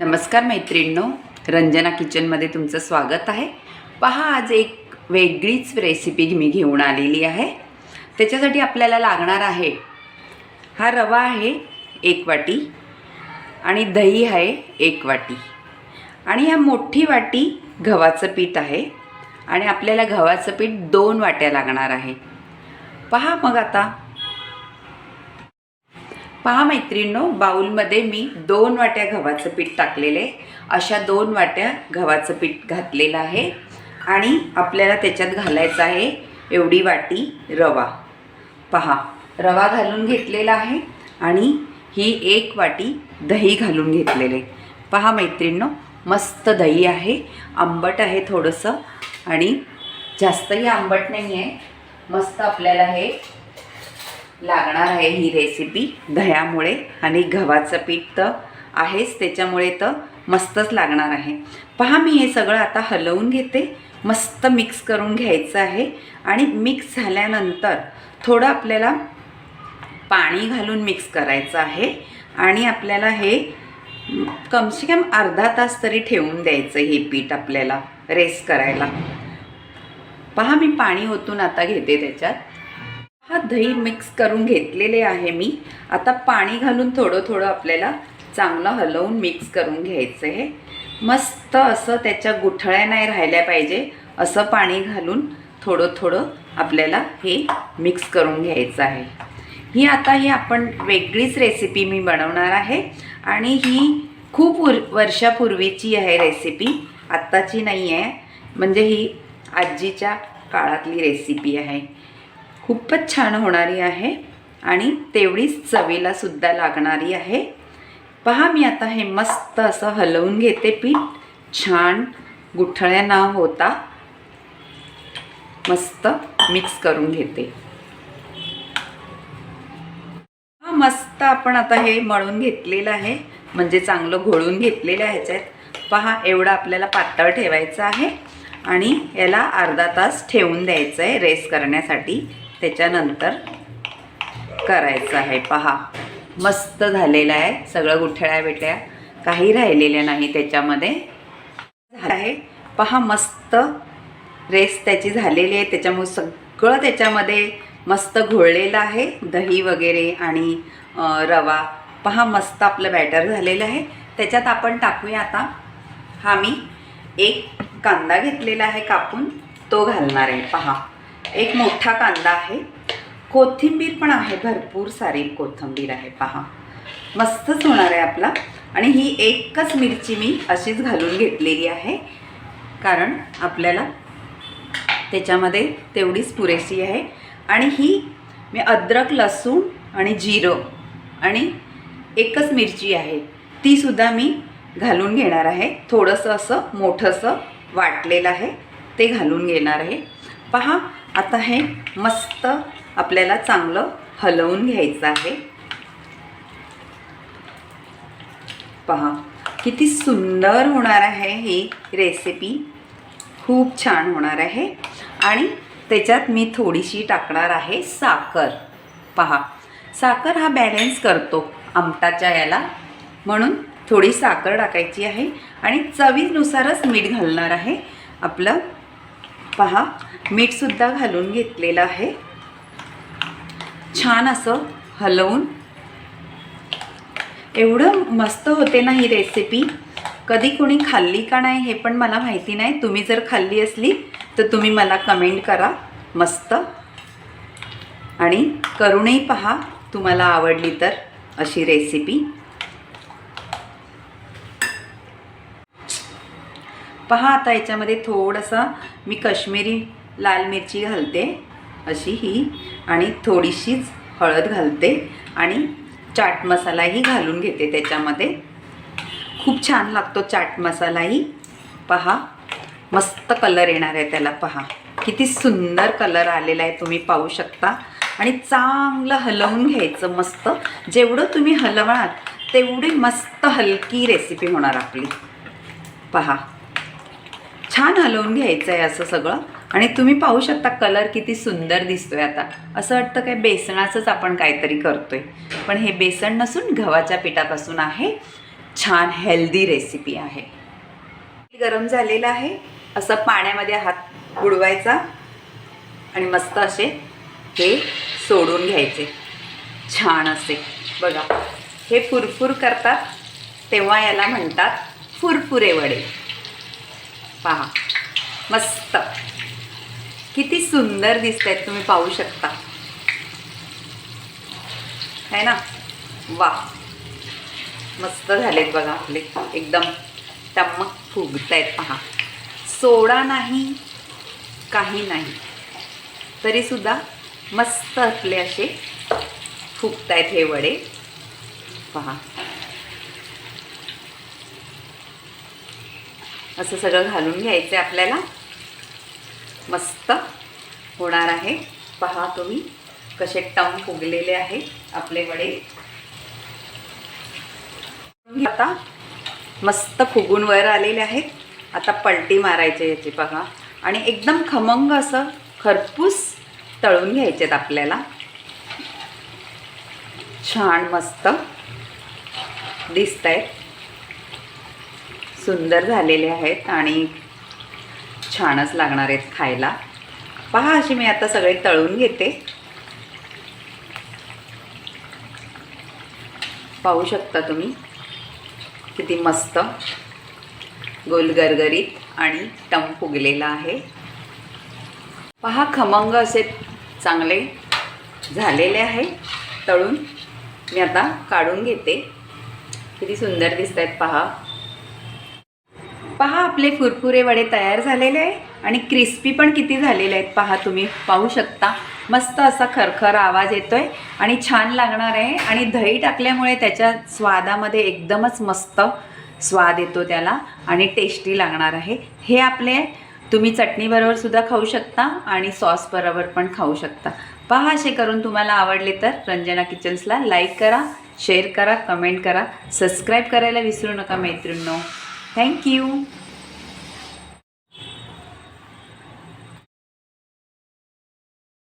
नमस्कार मैत्रिणींनो रंजना किचनमध्ये तुमचं स्वागत आहे. पहा आज एक वेगळीच रेसिपी मी घेऊन आलेली आहे. त्याच्यासाठी आपल्याला लागणार आहे हा रवा आहे एक वाटी आणि दही आहे एक वाटी. आणि ह्या मोठी वाटी गव्हाचं पीठ आहे आणि आपल्याला गव्हाचं पीठ दोन वाट्या लागणार आहे. पहा मग आता पहा मैत्रिणींनो बाऊलमध्ये मी दोन वाट्या गव्हाचं पीठ टाकलेले आहे. अशा दोन वाट्या गव्हाचं पीठ घातलेलं आहे आणि आपल्याला त्याच्यात घालायचं आहे एवढी वाटी रवा. पहा रवा घालून घेतलेला आहे आणि ही एक वाटी दही घालून घेतलेले पहा मैत्रिणींनो मस्त दही आहे आंबट आहे थोडंसं आणि जास्तही आंबट नाही आहे. मस्त आपल्याला हे लागणार आहे ही रेसिपी दह्यामुळे आणि गव्हाचं पीठ तर आहेच त्याच्यामुळे तर मस्तच लागणार आहे. पहा मी हे सगळं आता हलवून घेते. मस्त मिक्स करून घ्यायचं आहे. आणि मिक्स झाल्यानंतर थोडं आपल्याला पाणी घालून मिक्स करायचं आहे. आणि आपल्याला हे कमसे कम अर्धा तास तरी ठेवून द्यायचं हे पीठ आपल्याला रेस्ट करायला. पहा मी पाणी ओतून आता घेते त्याच्यात. हा दही मिक्स करून घेतलेले आहे मी. आता पाणी घालून थोडं थोडं आपल्याला चांगलं हलवून मिक्स करून घ्यायचं आहे मस्त असं त्याच्या गुठळ्या नाही राहिल्या पाहिजे. असं पाणी घालून थोडं थोडं आपल्याला हे मिक्स करून घ्यायचं आहे. ही आता ही आपण वेगळीच रेसिपी मी बनवणार आहे आणि ही खूप उर वर्षापूर्वीची आहे रेसिपी आत्ताची नाही आहे म्हणजे ही आजीच्या काळातली रेसिपी आहे. खूपच छान होणारी आहे आणि तेवढीच चवीला सुद्धा लागणारी आहे. पहा मी आता हे मस्त असं हलवून घेते पीठ. छान गुठळ्या न होता मस्त मिक्स करून घेते. हा मस्त आपण आता हे मळून घेतलेलं आहे. म्हणजे चांगलं घोळून घेतलेलं आहे ह्याच्यात. पहा एवढं आपल्याला पातळ ठेवायचं आहे आणि याला अर्धा तास ठेवून द्यायचं आहे रेस्ट करण्यासाठी. त्याच्यानंतर करायचं आहे. पहा मस्त झालेलं आहे. सगळं गुठळ्या बिठळ्या काही राहिलेल्या नाही त्याच्यामध्ये. आहे. पहा मस्त रेस त्याची झालेली आहे. त्याच्यामुळे सगळं त्याच्यामध्ये मस्त घोळलेलं आहे. दही वगैरे आणि रवा. पहा मस्त आपलं बॅटर झालेलं आहे. त्याच्यात आपण टाकूया आता. हा मी एक कांदा घेतलेला आहे कापून. तो घालणार आहे. पहा. एक मोठा कांदा आहे. कोथिंबीर पण आहे भरपूर सारी. कोथिंबीर आहे पहा. मस्तच होणार आहे आपला. आणि ही एकच मिरची मी अशीच घालून घेतलेली आहे. कारण आपल्याला त्याच्यामध्ये तेवढीच पुरेशी आहे. आणि ही मी अद्रक लसूण आणि जिरं आणि एकच मिरची आहे. तीसुद्धा मी घालून घेणार आहे. थोडंसं असं मोठंसं वाटलेलं आहे. ते घालून घेणार आहे. पहा आता हे मस्त आपल्याला चांगलं हलवून घ्यायचं आहे. पहा किती सुंदर होणार आहे ही रेसिपी खूप छान होणार आहे. आणि त्याच्यात मी थोडीशी टाकणार आहे साखर. पहा साखर हा बॅलन्स करतो आमटाच्या याला. म्हणून थोडी साखर टाकायची आहे आणि चवीनुसारच मीठ घालणार आहे. आपलं पहा मीठसुद्धा घालून घेतलेलं आहे. छान असं हलवून. एवढं मस्त होते ना ही रेसिपी कधी कोणी खाल्ली का नाही हे पण मला माहिती नाही. तुम्ही जर खाल्ली असली तर तुम्ही मला कमेंट करा. मस्त. आणि करूनही पहा तुम्हाला आवडली तर अशी रेसिपी पहा आता याच्यामध्ये थोडंसं मी कश्मीरी लाल मिरची घालते अशी ही आणि थोडीशीच हळद घालते आणि चाट मसालाही घालून घेते त्याच्यामध्ये. खूप छान लागतो चाट मसालाही. पहा मस्त कलर येणार आहे त्याला पहा. किती सुंदर कलर आलेला आहे तुम्ही पाहू शकता. आणि चांगलं हलवून घ्यायचं मस्त. जेवढं तुम्ही हलवणार तेवढी मस्त हलकी रेसिपी होणार आपली. पहा. छान हलवून घ्यायचं आहे असं सगळं. आणि तुम्ही पाहू शकता कलर किती सुंदर दिसतोय आता. असं वाटतं काय बेसनाचंच आपण काहीतरी करतोय. पण हे बेसन नसून गव्हाच्या पिठापासून आहे. छान हेल्दी रेसिपी आहे. गरम झालेलं आहे. असं पाण्यामध्ये हात बुडवायचा. आणि मस्त असे हे सोडून घ्यायचे. छान असे. बघा. हे फुरफुर करतात. तेव्हा याला म्हणतात फुरफुरे वडे. पहा. मस्त. किती सुंदर दिसत आहेत तुम्ही पाहू शकता. है ना? वा मस्त झालेत बघा आपले. एकदम टमक फुगत आहेत पहा. सोडा नाही काही नाही. तरीसुद्धा मस्त असले असे फुगत आहेत हे वडे. पहा. असं सगळं घालून घ्यायचं आहे आपल्याला. मस्त होणार आहे. पहा तुम्ही कसे टाऊन फुगलेले आहे आपले वडे. आता मस्त फुगून वर आलेले आहेत. आता पलटी मारायचे याची बघा आणि एकदम खमंग असं खरपूस तळून घ्यायचे आहेत आपल्याला. छान मस्त दिसत आहेत सुंदर झालेले आहेत आणि छानच लागणार आहेत खायला. पहा अशी मी आता सगळे तळून घेते. पाहू शकता तुम्ही किती मस्त गोलगरगरीत आणि टम फुगलेला आहे. पहा खमंग असे चांगले झालेले आहे. तळून मी आता काढून घेते. किती सुंदर दिसत आहेत पहा. पहा आपले फुरफुरे वडे तयार झालेले आहे आणि क्रिस्पी पण किती झालेले आहेत पहा तुम्ही पाहू शकता. मस्त असा खरखर आवाज येतोय आणि छान लागणार आहे आणि दही टाकल्यामुळे त्याच्या स्वादामध्ये एकदमच मस्त स्वाद येतो त्याला आणि टेस्टी लागणार आहे. हे आपले तुम्ही चटणीबरोबर सुद्धा खाऊ शकता आणि सॉसबरोबर पण खाऊ शकता. पहा असे करून तुम्हाला आवडले तर रंजना किचन्सला लाईक करा शेअर करा कमेंट करा. सबस्क्राईब करायला विसरू नका मैत्रिणींनो. Thank you.